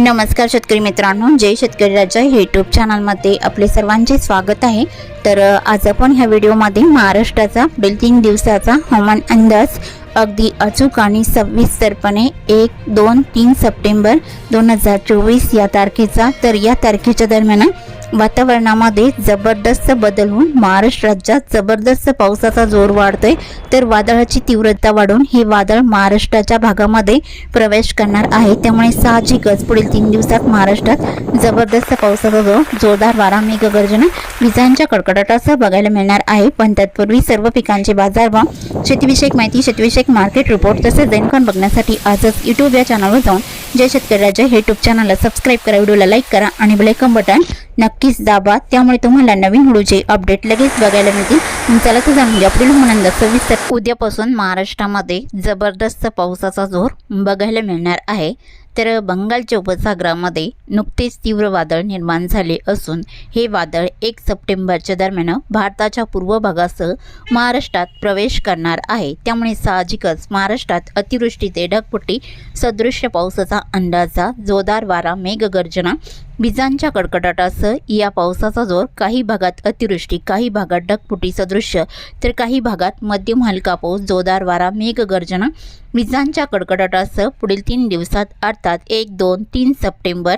नमस्कार शेतकरी मित्रांनो जय शेतकरी राजा यूट्यूब चॅनलमध्ये आपले सर्वांचे स्वागत आहे. तर आज आपण ह्या व्हिडिओमध्ये महाराष्ट्राचा पुढील तीन दिवसाचा हवामान अंदाज अगदी अचूक आणि सविस्तरपणे एक दोन तीन सप्टेंबर दोन हजार चोवीस या तारखेचा तर या तारखेच्या दरम्यान वातावरणामध्ये जबरदस्त बदल होऊन महाराष्ट्र राज्यात जबरदस्त पावसाचा जोर वाढतोय. तर वादळाची तीव्रता वाढून हे वादळ महाराष्ट्राच्या भागामध्ये प्रवेश करणार आहे. त्यामुळे साहजिकच पुढील तीन दिवसात महाराष्ट्रात जबरदस्त पावसाचा जोर जोरदार वारा मेघगर्जना विजांच्या कडकडाटासह बघायला मिळणार आहे. पण तत्पूर्वी सर्व पिकांचे बाजारभाव शेतीविषयक माहिती शेतीविषयक मार्केट रिपोर्ट तसेच दैनकॉन बघण्यासाठी आजच यूट्यूब या चॅनलवर जाऊन जय शेतकरी राजा हे यूट्यूब चॅनलला सबस्क्राईब करा व्हिडिओला लाईक करा आणि बेलायकन बटन नक्कीच दाबा. त्यामुळे तुम्हाला नवीन व्हिडिओचे अपडेट लगेच बघायला मिळतील. चला तर जाणून घ्या पुढील म्हणून सविस्तर. उद्यापासून महाराष्ट्रामध्ये जबरदस्त पावसाचा जोर बघायला मिळणार आहे. तर बंगालच्या उपसागरामध्ये नुकतेच तीव्र वादळ निर्माण झाले असून हे वादळ एक सप्टेंबरच्या दरम्यान भारताच्या पूर्व भागासह महाराष्ट्रात प्रवेश करणार आहे. त्यामुळे साहजिकच महाराष्ट्रात अतिवृष्टी ते ढगफुटी सदृश्य पावसाचा अंदाजा जोरदार वारा मेघगर्जना विजांच्या कडकडाटासह या पावसाचा जोर काही भागात अतिवृष्टी काही भागात ढगफुटीचं दृश्य तर काही भागात मध्यम हलका पाऊस जोरदार वारा मेघगर्जना. विजांच्या कडकडाटासह पुढील तीन दिवसात अर्थात एक दोन तीन सप्टेंबर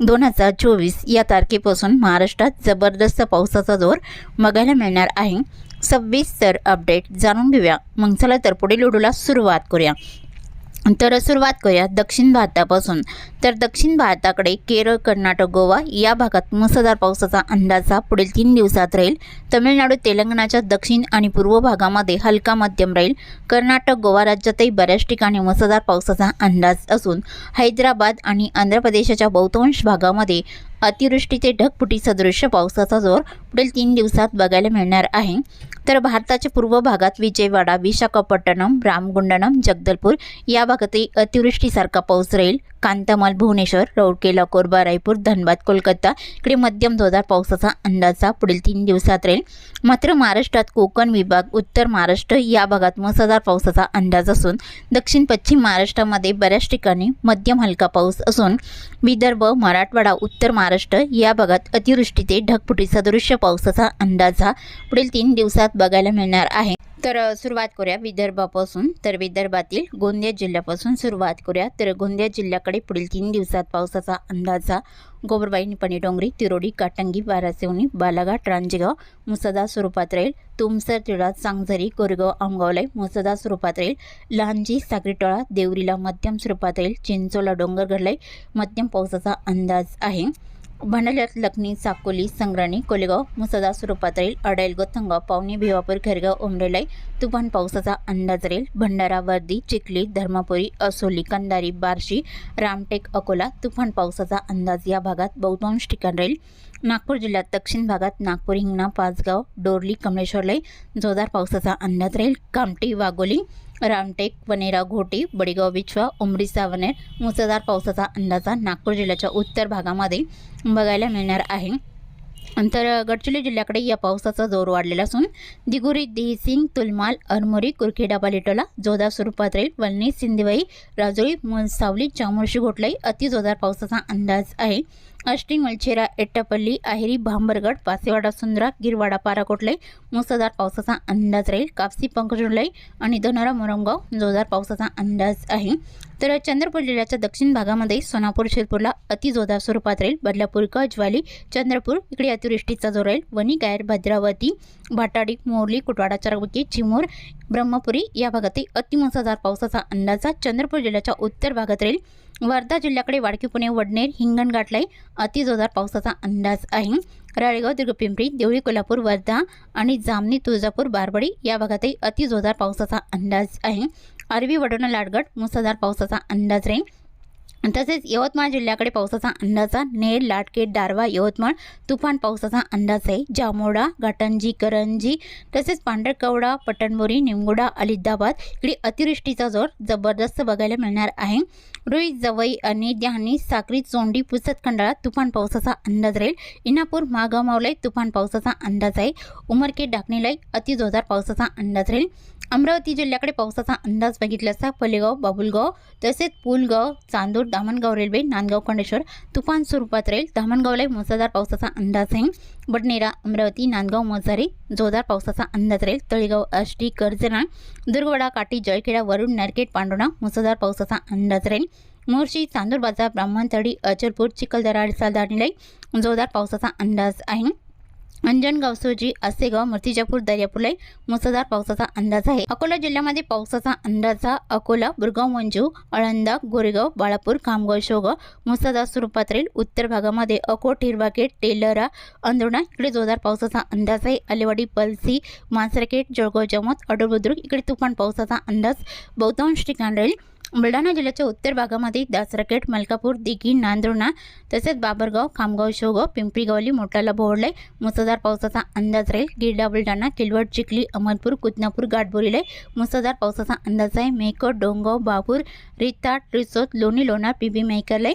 दोन हजार चोवीस या तारखेपासून महाराष्ट्रात जबरदस्त पावसाचा जोर बघायला मिळणार आहे. सव्वीस तर अपडेट जाणून घेऊया. मग चला तर पुढील व्हिडिओला सुरुवात करूया. तर सुरुवात करूया दक्षिण भारतापासून. तर दक्षिण भारताकडे केरळ कर्नाटक गोवा या भागात मुसळधार पावसाचा अंदाज हा पुढील तीन दिवसात राहील. तमिळनाडू तेलंगणाच्या दक्षिण आणि पूर्व भागामध्ये हलका मध्यम राहील. कर्नाटक गोवा राज्यातही बऱ्याच ठिकाणी मुसळधार पावसाचा अंदाज असून हैदराबाद आणि आंध्र प्रदेशाच्या बहुतांश भागामध्ये अतिवृष्टीचे ते सदृश्य पावसाचा जोर पुढील तीन दिवसात बघायला मिळणार आहे. तर भारताच्या पूर्व भागात विजयवाडा विशाखापट्टणम रामगुंडनम जगदलपूर या भागातही अतिवृष्टीसारखा पाऊस राहील. कांतामाल भुवनेश्वर रौडकेला कोरबा रायपूर धनबाद कोलकाता इकडे मध्यम जोरदार पावसाचा अंदाजा पुढील तीन दिवसात राहील. मात्र महाराष्ट्रात कोकण विभाग उत्तर महाराष्ट्र या भागात मुसळधार पावसाचा अंदाज असून दक्षिण पश्चिम महाराष्ट्रामध्ये बऱ्याच ठिकाणी मध्यम हलका पाऊस असून विदर्भ मराठवाडा उत्तर महाराष्ट्र या भागात अतिवृष्टी ते ढगफुटी सदृश्य पावसाचा अंदाजा पुढील तीन दिवसात बघायला मिळणार आहे. तर सुरुवात करूया विदर्भापासून. तर विदर्भातील गोंदिया जिल्ह्यापासून सुरुवात करूया. तर गोंदिया जिल्ह्याकडे पुढील तीन दिवसात पावसाचा अंदाजा. गोबरबाई निपाणी डोंगरी तिरोडी काटंगी बारासेवणी बालाघाट रांजेगाव मुसदा स्वरूपात राहील. तुमसर तिळा सांगझरी कोरगाव आंगावलाई मुसदा स्वरूपात राहील. लहानजी सागरीटोळा देवरीला मध्यम स्वरूपात राहील. चिंचोला डोंगरगडलाई मध्यम पावसाचा अंदाज आहे. भांडल्यात लखनी साकोली संग्राणी कोलेगाव मुसदा स्वरूपात राहील. अडाईल गोथंगाव पावणी भिवापूर खेरगाव उमरेलाई तुफान पावसाचा अंदाज राहील. भंडारा वर्दी चिखली धर्मापुरी असोली कंदारी बार्शी रामटेक अकोला. तुफान पावसाचा अंदाज या भागात बहुतांश ठिकाण राहील. नागपूर जिल्ह्यात दक्षिण भागात नागपूर हिंगणा पाचगाव डोरली कमलेश्वरलाई जोरदार पावसाचा अंदाज राहील. कामटी वाघोली रामटेक वनेरा घोटी बडीगाव बिछवा उमरी सावनेर मुसळधार पावसाचा अंदाज नागपूर जिल्ह्याच्या उत्तर भागामध्ये बघायला मिळणार आहे. नंतर गडचिरोली जिल्ह्याकडे या पावसाचा जोर वाढलेला असून दिगुरी देहसिंग तुलमाल अरमोरी कुरखेडा पालिटोला जोरदार स्वरूपात राहील. वलनी सिंदेवाई राजोळी मनसावली चामोर्शी घोटलाई अतिजोरदार पावसाचा अंदाज आहे. अष्टी मलछेरा एट्टापल्ली आहेरी भांबरगड पासेवाडा सुंदरा गिरवाडा पाराकोटलाई मुसळधार पावसाचा अंदाज राहील. कापसी पंकजोलाई आणि दोनारा मोरमगाव जोरदार पावसाचा अंदाज आहे. तर चंद्रपूर जिल्ह्याच्या दक्षिण भागामध्ये सोनापूर शिरपूरला अतिजोदार स्वरूपात राहील. बदलापूर ज्वाली चंद्रपूर इकडे अतिवृष्टीचा जोर राहील. वणी गायर भद्रावती भाटाडी मोरली कुटवाडा चरबुकी चिमूर ब्रह्मपुरी या भागातही अतिमुसळधार पावसाचा अंदाजा चंद्रपूर जिल्ह्याच्या उत्तर भागात राहील. वर्धा जिल्ह्याकडे वाडकी पुणे वडनेर हिंगणघाटलाई अतिजोरदार पावसाचा अंदाज आहे. राळेगाव दुर्गपिंपरी देवळी कोल्हापूर वर्धा आणि जामनी तुळजापूर बारबडी या भागातही अतिजोरदार पावसाचा अंदाज आहे. अरबी वडोणा लाडगड मुसळधार पावसाचा अंदाज राहील तसेच यवतमाळ जिल्ह्याकडे पावसाचा अंदाज आहे नेर लाटकेट दारवा यवतमाळ तुफान पावसाचा अंदाज आहे. जामोडा घाटंजी करंजी तसेच पांढरकवडा पटणबोरी निमगोडा अलिदाबाद इकडे अतिवृष्टीचा जोर जबरदस्त बघायला मिळणार आहे. रुई जवई आणि ध्यानी साक्री चोंडी पुसत खंडाळा तुफान पावसाचा अंदाज राहील. इनापूर मागाव मावलाई तुफान पावसाचा अंदाज आहे. उमरखेड डाकणीलाई अतिजोरदार पावसाचा अंदाज राहील. अमरावती जिल्ह्याकडे पावसाचा अंदाज बघितला असता फलेगाव बाबुलगाव तसेच पुलगाव चांदूर दामणगाव रेल्वे नांदगाव खंडेश्वर तुफान स्वरूपात राहील. दामणगावला मुसळधार पावसाचा अंदाज आहे. बडनेरा अमरावती नांदगाव मोजारी जोरदार पावसाचा अंदाज राहील. तळेगाव आष्टी कर्जना दुर्गवडा काटी जळखेडा वरुण नरकेट पांडुणा मुसळधार पावसाचा अंदाज राहील. मोर्शी चांदूर बाजार ब्राह्मणतळी अचलपूर चिखलदरा सालदाणीलाई जोरदार पावसाचा अंदाज आहे. अंजनगाव सोजी आसेगाव मूर्तिजापूर दर्यापूरला मुसळधार पावसाचा अंदाज आहे. अकोला जिल्ह्यामध्ये पावसाचा अंदाज हा अकोला बुरगाव मंजू अळंदा गोरेगाव बाळापूर खामगाव शोगाव मुसळधार स्वरूपात राहील. उत्तर भागामध्ये अकोट हिरवाकेट टेलरा अंदोणा इकडे जोरदार पावसाचा अंदाज आहे. अलेवाडी पलसी मांसरकेट जळगाव जमत अडोबुद्रुक इकडे तुफान पावसाचा अंदाज बहुतांश ठिकाण राहील. बुलढाणा जिल्ह्याच्या उत्तर भागामध्ये दासरकेट मलकापूर दिघी नांदुर्णा तसेच बाबरगाव खामगाव शेवगाव पिंपरी गावली मोठाला बोहडले मुसळधार पावसाचा अंदाज राहील. गिरडा बुलढाणा किलवट चिखली अमरपूर कुदनापूर गाठबोरीले मुसळधार पावसाचा अंदाज आहे. मेहकर डोंगाव बापूर रिताट रिसोत लोणी लोणार पिबी मेहकरले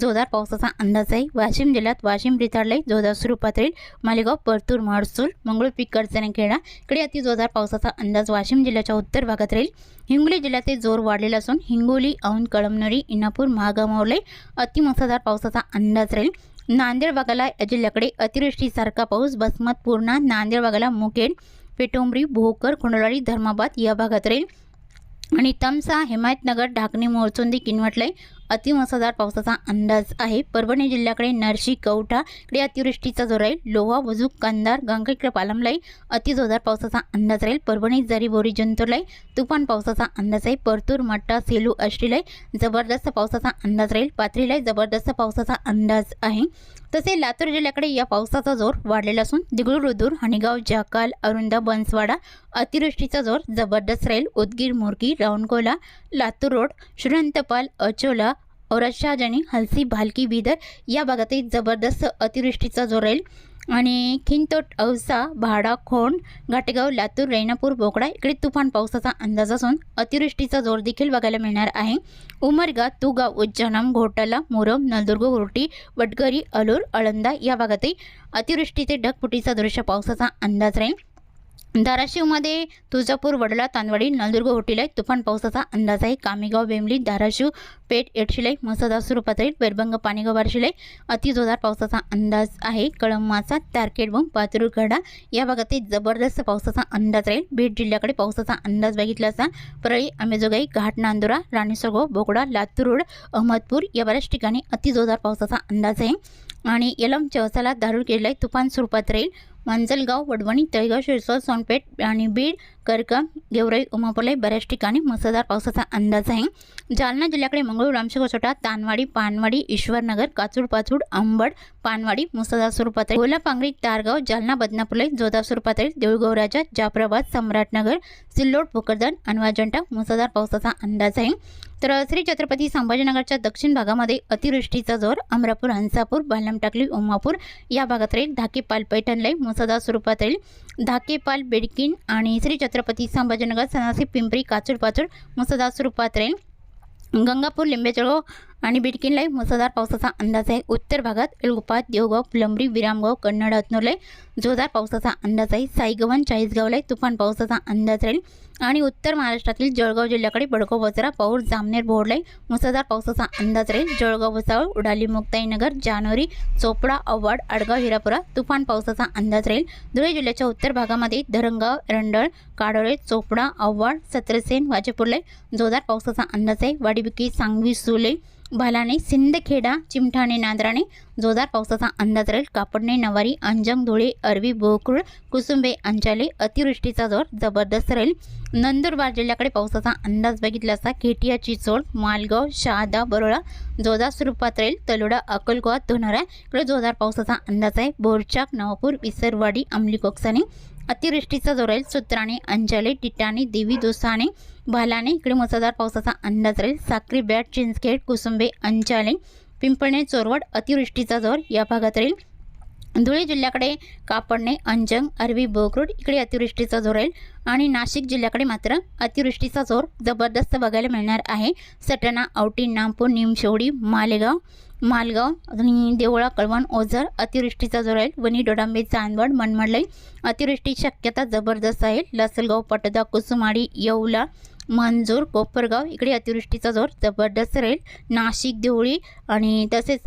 जोरदार पावसाचा अंदाज आहे. वाशिम जिल्ह्यात वाशिम रिताडले जोरदार स्वरूपात राहील. मालेगाव परतूर महसूल मंगळूर पीक खेळा इकडे अति जोरदार पावसाचा अंदाज वाशिम जिल्ह्याच्या उत्तर भागात राहील. हिंगोली जिल्ह्याचे जोर वाढलेला असून हिंगोली औंध कळमनोरी इनापूर महागामावले अतिमुसळधार पावसाचा अंदाज राहील. नांदेड भागाला या जिल्ह्याकडे अतिवृष्टीसारखा पाऊस बसमत पूर्णा नांदेड भागाला मुखेड पेटोंबरी भोकर खोंडवाडी धर्माबाद या भागात राहील. आणि तमसा हिमायतनगर ढाकणी मोरचोंदी किनवटलय अतिमुसळधार पावसाचा अंदाज आहे. परभणी जिल्ह्याकडे नरशी कवठा इकडे अतिवृष्टीचा जोर राहील. लोहा वजू कंदार गंगाकडे पालमलाई अतिजोरदार पावसाचा अंदाज राहील. परभणी जरी बोरी जंतुरलाई तुफान पावसाचा अंदाज आहे. परतूर मट्टा सेलू अष्टीलाई जबरदस्त पावसाचा अंदाज राहील. पाथरीलाई जबरदस्त पावसाचा अंदाज आहे. तसे लातूर जिल्ह्याकडे या पावसाचा जोर वाढलेला असून दिगळुरुदूर हणीगाव जाकाल अरुंदा बनसवाडा अतिवृष्टीचा जोर जबरदस्त राहील. उदगीर मोरगी रावणकोला लातूर रोड श्रीरंतपाल अचोला औरत हलसी भालकी बिदर या भागातही जबरदस्त अतिवृष्टीचा जोर राहील. आणि खिंतोट औसा भाडा खोंड घाटेगाव लातूर रेणापूर बोकडा इकडे तुफान पावसाचा अंदाज असून अतिवृष्टीचा जोर देखील बघायला मिळणार आहे. उमरगा तुगाव उज्जनम घोटाला मोरम नलदुर्ग गोरटी वडगरी अलूर अळंदा या भागातही अतिवृष्टीचे ढगफुटीचा दृश्य पावसाचा अंदाज राहील. धाराशिवमध्ये तुळजापूर वडला तांदवाडी नलदुर्ग होटीलाई तुफान पावसाचा अंदाज आहे कामेगाव बेमली धाराशिव पेठ एडशिलाई मसदा स्वरूपात राहील वैरभंग पाणीगाव बारशिलाई अतिजोरदार पावसाचा अंदाज आहे. कळंबाचा तारकेडबम पातुरगडा या भागातील जबरदस्त पावसाचा अंदाज राहील. बीड जिल्ह्याकडे पावसाचा अंदाज बघितला असता परळी आंबेजोगाई घाट नांदुरा राणीसरगाव बोकडा लातूर रोड अहमदपूर या बऱ्याच ठिकाणी अतिजोरदार पावसाचा अंदाज आहे. आणि यलम चौसाला दारुल केलेला तुफान स्वरूपात राहील. मांजलगाव वडवणी तळेगाव शिरसोळ सोनपेठ आणि बीड करकम गेवराई उमापलाई बऱ्याच ठिकाणी मुसळधार पावसाचा अंदाज आहे. जालना जिल्ह्याकडे मंगळूर रामशेकोसोटा तानवाडी पानवाडी ईश्वरनगर काचूड पाचूड अंबड पानवाडी मुसळधार स्वरूपात गोला पांगरी तारगाव जालना बदनापुले जोधा स्वरूपात देऊळगौराजा जाफराबाद सम्राटनगर सिल्लोड भोकरदन अनवाजंटा मुसळधार पावसाचा अंदाज आहे. तर श्री छत्रपती संभाजीनगरच्या दक्षिण भागामध्ये अतिवृष्टीचा जोर अमरापूर हंसापूर बालम टाकली उमापूर या भागात राहील. धाकेपाल पैठणलाई मुसळधार स्वरूपात राहील. धाकेपाल बेडकिन आणि श्री छत्रपती संभाजीनगर सनासी पिंपरी काचूड पाचूड मुसळधार स्वरूपात राहील. गंगापूर लिंबेजळगाव आणि बिडकिनलाई मुसळधार पावसाचा अंदाज आहे. उत्तर भागात एलगोपात देवगाव फुलंबरी विरामगाव कन्नड हतनूरलाई जोरदार पावसाचा अंदाज आहे. साईगवन चाळीसगावला तुफान पावसाचा अंदाज राहील. आणि उत्तर महाराष्ट्रातील जळगाव जिल्ह्याकडे बडगाव बजरा पाऊर जामनेर बोर्डलाई मुसळधार पावसाचा अंदाज राहील. जळगाव भुसावळ उडाली मुक्ताईनगर जानोरी चोपडा अव्वाड आडगाव हिरापुरा तुफान पावसाचा अंदाज राहील. धुळे जिल्ह्याच्या उत्तर भागामध्ये धरंगाव रंडळ काडोळे चोपडा अव्वाड सत्रसेन वाजेपूरलाई जोरदार पावसाचा अंदाज आहे. वाडीबिकी सांगवी सुले भालाने सिंदखेडा चिमठाणे नांदराणे जोरदार पावसाचा अंदाज राहील. कापडणे नवारी अंजंग धुळे अरवी बोकुळ कुसुंबे अंचाले अतिवृष्टीचा जोर जबरदस्त राहील. नंदुरबार जिल्ह्याकडे पावसाचा अंदाज बघितला असता खेटिया चिचोड मालगाव शहादा बरोळा जोरदार स्वरूपात राहील. तलोडा अकलकोवा धोनारा इकडे जोरदार पावसाचा अंदाज आहे. बोरचाक नवापूर विसरवाडी अंमली कोकसाने अतिवृष्टीचा जोर राहील. सुत्राणे अंजाले टिटाणे देवी दोसाने भालाने इकडे मुसळधार पावसाचा अंदाज राहील. साक्री बॅट चिंचखेड कुसुंबे अंचाले पिंपळणे चोरवड अतिवृष्टीचा जोर या भागात राहील. धुळे जिल्ह्याकडे कापडणे अंजंग अरवी बोकरूड इकडे अतिवृष्टीचा जोर राहील आणि नाशिक जिल्ह्याकडे मात्र अतिवृष्टीचा जोर जबरदस्त बघायला मिळणार आहे. सटाणा औटी नामपूर निमशेवडी मालेगाव मालगाव आणि देवळा कळवण ओझर अतिवृष्टीचा जोर राहील. वणी डोडांबे चांदवड मनमडलाई अतिवृष्टीची शक्यता जबरदस्त आहे. लसलगाव पटदा कुसुमाडी येवला मंजूर कोपरगाव इकडे अतिवृष्टीचा जोर जबरदस्त राहील. नाशिक देवळी आणि तसेच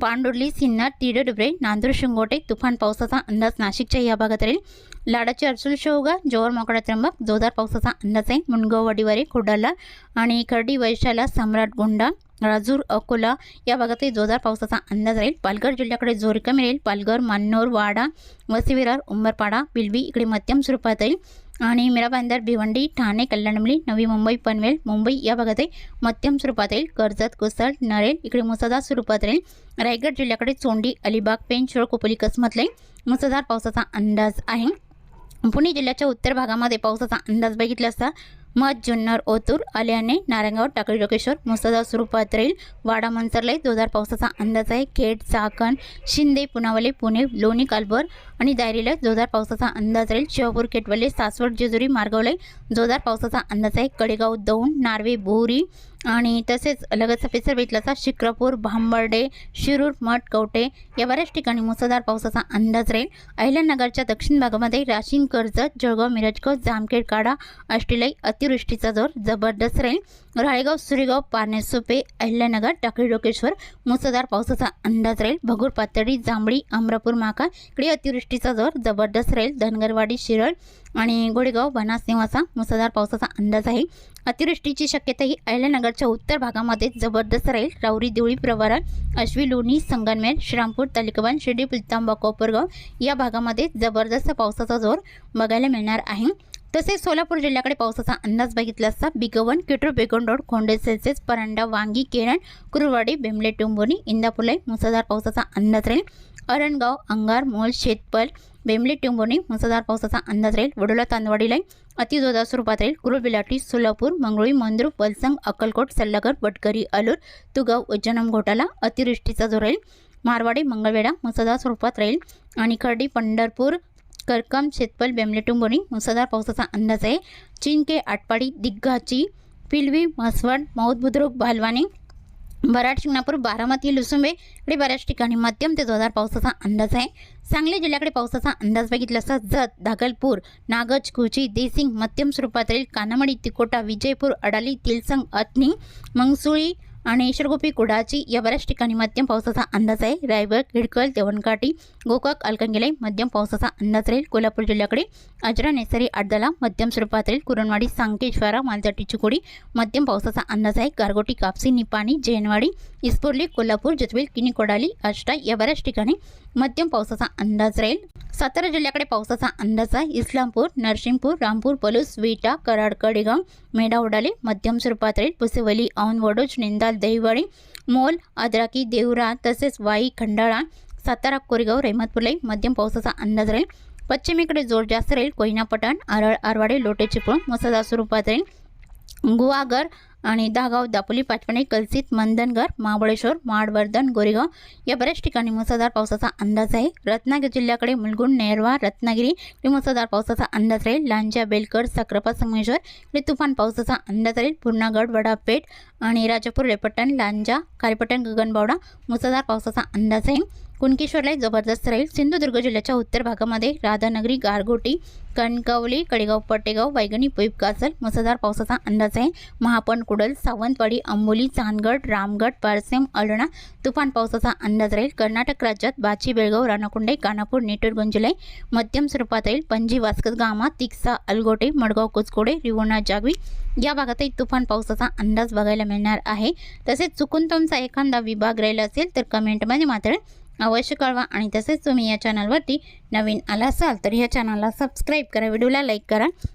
पांडुर्ली सिन्नर तिडडुबरे नांदूर शिंगोटे तुफान पावसाचा अंदाज नाशिकच्या या भागात राहील. लाडाची अर्चुल शेवगा जोवर मोकळा त्र्यंबक जोरदार पावसाचा अंदाज आहे. मुणगाव वडीवारी खोडाला आणि खर्डी वैशाला सम्राट गोंडा राजूर अकोला या भागातही जोरदार पावसाचा अंदाज राहील. पालघर जिल्ह्याकडे जोर कमी राहील. पालघर मान्नोर वाडा वसिविरार उंबरपाडा बिलवी इकडे मध्यम स्वरूपात येईल आणि मीराबांदर भिवंडी ठाणे कल्याणमली नवी मुंबई पनवेल मुंबई या भागातही मध्यम स्वरूपात येईल कर्जत कोसळ नरेल इकडे मुसळधार स्वरूपात राहील. रायगड जिल्ह्याकडे चोंडी अलिबाग पेंच शिळ कोपली कसमतले मुसळधार पावसाचा अंदाज आहे. पुणे जिल्ह्याच्या उत्तर भागामध्ये पावसाचा अंदाज बघितला असता मध जुन्नर ओतूर आल्याने नारायणगाव टाकळी लोकेश्वर मुसळधार स्वरूपात राहील. वाडा मंचरलाई जोरदार पावसाचा अंदाज आहे. खेड चाकण शिंदे पुनावले पुणे लोणी कालभर आणि दायरीला जोरदार पावसाचा अंदाज राहील. शिवापूर केटवले सासवड जेजुरी मार्गावले जोरदार पावसाचा अंदाज आहे. कडेगाव दौंड नार्वे बोरी आणि तसेच लगतचा पेसर बेतलाचा शिक्रापूर भांबर्डे शिरूर मठ कवटे या बऱ्याच ठिकाणी मुसळधार पावसाचा अंदाज राहील. अहिल्यानगरच्या दक्षिण भागामध्ये राशीन कर्जत जळगाव मिरजगाव जामखेड काडा अष्टिलाई अतिवृष्टीचा जोर जबरदस्त राहील. राळेगाव सुरेगाव पारनेसोपे अहिल्यानगर टाकळी डोकेश्वर मुसळधार पावसाचा अंदाज राहील. भगूर पातळी जांभळी अमरापूर माका इकडे अतिवृष्टीचा जोर जबरदस्त राहील. धनगरवाडी शिरळ आणि गोडेगाव बनास निवासा मुसळधार पावसाचा अंदाज आहे. अतिवृष्टीची शक्यता ही अहिल्यानगरच्या उत्तर भागामध्ये जबरदस्त राहील. राऊरी देवळी प्रवारा अश्वी लोणी संगनमेर श्रामपूर तालिकाबान शिर्डी पुलतांबा कोपरगाव या भागामध्ये जबरदस्त पावसाचा जोर बघायला मिळणार आहे. तसेच सोलापूर जिल्ह्याकडे पावसाचा अंदाज बघितला असता बिगवन किटूर बेगोंडोड खोंडे सेल्सेस परांडा वांगी केरळ कुरवाडी बेंबले टुंबोनी इंदापुलाई मुसळधार पावसाचा अंदाज राहील. अरणगाव अंगार मोल शेतपल बेंबले टिंबोनी मुसळधार पावसाचा अंदाज राहील. वडोला तांदवाडीला अतिजोरदार स्वरूपात राहील. कुरुबिलाटी सोलापूर मंगळुळी मंद्रू पलसंग अक्कलकोट सल्लागर बटकरी अलूर तुगाव उज्जनम घोटाला अतिवृष्टीचा जो राहील. मारवाडी मंगळवेढा मुसळधार स्वरूपात राहील. आणि खर्डी पंढरपूर करकम शेतपल बेंबले मुसळधार पावसाचा अंदाज आहे. चिंके आटपाडी दिग्गाची पिलवी म्हसवड मौद बुद्रुक भालवानी बराड शिंगणापूर बारामती लुसुंबे इकडे बऱ्याच ठिकाणी मध्यम ते जोरदार पावसाचा अंदाज आहे. सांगली जिल्ह्याकडे पावसाचा अंदाज बघितला असता जत दागलपूर नागज कुची देसिंग मध्यम स्वरूपातील राहील कानामडी तिकोटा विजयपूर अडाली तिलसंग अथनी मंगसुळी आणि शिरगोपी कुडाची या बऱ्याच ठिकाणी मध्यम पावसाचा अंदाज आहे. रायगड हिडकल देवणकाटी गोकाक अलकंगेलाई मध्यम पावसाचा अंदाज राहील. कोल्हापूर जिल्ह्याकडे अजरा नेसरी आडदला मध्यम स्वरूपात राहील. कुरणवाडी सांकेश्वरा मालजाटी चिकोडी मध्यम पावसाचा अंदाज आहे. गारगोटी कापसी निपाणी जैनवाडी इस्पोर्ली कोल्हापूर जतवेल किनी कोडाली आष्टा या बऱ्याच ठिकाणी मध्यम पावसाचा अंदाज राहील. सातारा जिल्ह्याकडे पावसाचा अंदाज आहे. इस्लामपूर नरसिंगपूर रामपूर पलूस विटा कराड कडेगाव मेढा उडाले मध्यम स्वरूपात राहील. पुसेवली औन वडोज निंदाल दहिवळी मोल अद्राकी देवरा तसेच वाई खंडाळा सातारा कोरेगाव रेहमतपुरलाई मध्यम पावसाचा अंदाज राहील पश्चिमेकडे जोर जास्त राहील कोयना पठाण आरळ आरवाडे लोटे चिपळूण मुसळधार स्वरूपात राहील गुवागर आणि दहागाव दापोली पाचपणे कलसित मंदनगर महाबळेश्वर माडवर्धन गोरेगाव या बऱ्याच ठिकाणी मुसळधार पावसाचा अंदाज आहे. रत्नागिरी जिल्ह्याकडे मुलगुण नेरवा रत्नागिरी इकडे मुसळधार पावसाचा अंदाज राहील. लांजा बेलकर साक्रापा संगमेश्वर इकडे तुफान पावसाचा अंदाज राहील. पूर्णागड वडापेठ आणि राजापूर रेपट्टण लांजा कारेपट्टण गगनबावडा मुसळधार पावसाचा अंदाज आहे. कुणकेश्वरला जबरदस्त राहील. सिंधुदुर्ग जिल्ह्याच्या उत्तर भागामध्ये राधानगरी गारगोटी कणकवली कडेगाव पटेगाव वैगणी पुईप कासल मुसळधार पावसाचा अंदाज आहे. महापण कुडल सावंतवाडी अंबोली चांदगड रामगड पारसेम अलणा तुफान पावसाचा अंदाज राहील. कर्नाटक राज्यात बाची बेळगाव राणाकुंडे कानापूर नेटूर गुंजलाई मध्यम स्वरूपात राहील. पणजी वास्कत गामा तिक्सा अलगोटे मडगाव कुचकोडे रिवोणा जागवी या भागातही तुफान पावसाचा अंदाज बघायला मिळणार आहे. तसेच चुकून तुमचा एखादा विभाग राहिला असेल तर कमेंटमध्ये मात्र अवश्य कळवा आणि तसेच तुम्ही या चॅनलवरती नवीन आला असाल तर या चॅनलला सबस्क्राईब करा. व्हिडिओला लाईक करा.